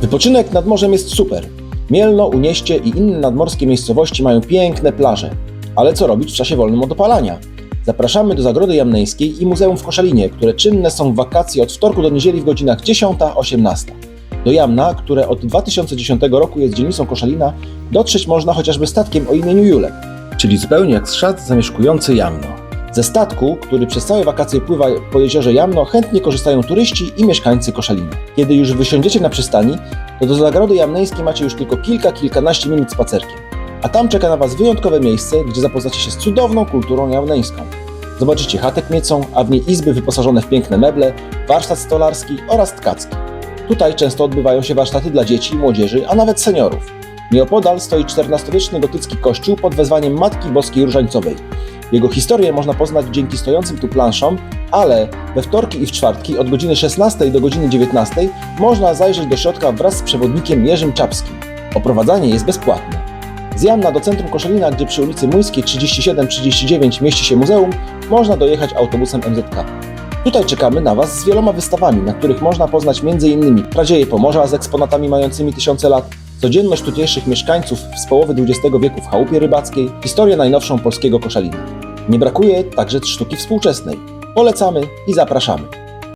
Wypoczynek nad morzem jest super. Mielno, Unieście i inne nadmorskie miejscowości mają piękne plaże. Ale co robić w czasie wolnym od opalania? Zapraszamy do Zagrody Jamnej i Muzeum w Koszalinie, które czynne są w wakacje od wtorku do niedzieli w godzinach 10-18. Do Jamna, które od 2010 roku jest dzielnicą Koszalina, dotrzeć można chociażby statkiem o imieniu Julek, czyli zupełnie jak szat zamieszkujący Jamno. Ze statku, który przez całe wakacje pływa po jeziorze Jamno, chętnie korzystają turyści i mieszkańcy Koszalina. Kiedy już wysiądziecie na przystani, to do Zagrody Jamnej macie już tylko kilka, kilkanaście minut spacerkiem. A tam czeka na Was wyjątkowe miejsce, gdzie zapoznacie się z cudowną kulturą jamneńską. Zobaczycie chatę kmiecą, a w niej izby wyposażone w piękne meble, warsztat stolarski oraz tkacki. Tutaj często odbywają się warsztaty dla dzieci, młodzieży, a nawet seniorów. Nieopodal stoi XIV-wieczny gotycki kościół pod wezwaniem Matki Boskiej Różańcowej. Jego historię można poznać dzięki stojącym tu planszom, ale we wtorki i w czwartki od godziny 16 do godziny 19 można zajrzeć do środka wraz z przewodnikiem Jerzym Czapskim. Oprowadzanie jest bezpłatne. Z Jamna do centrum Koszalina, gdzie przy ulicy Młyńskiej 37-39 mieści się muzeum, można dojechać autobusem MZK. Tutaj czekamy na Was z wieloma wystawami, na których można poznać m.in. pradzieje Pomorza z eksponatami mającymi tysiące lat, codzienność tutejszych mieszkańców z połowy XX wieku w chałupie rybackiej, historię najnowszą polskiego koszalina. Nie brakuje także sztuki współczesnej. Polecamy i zapraszamy.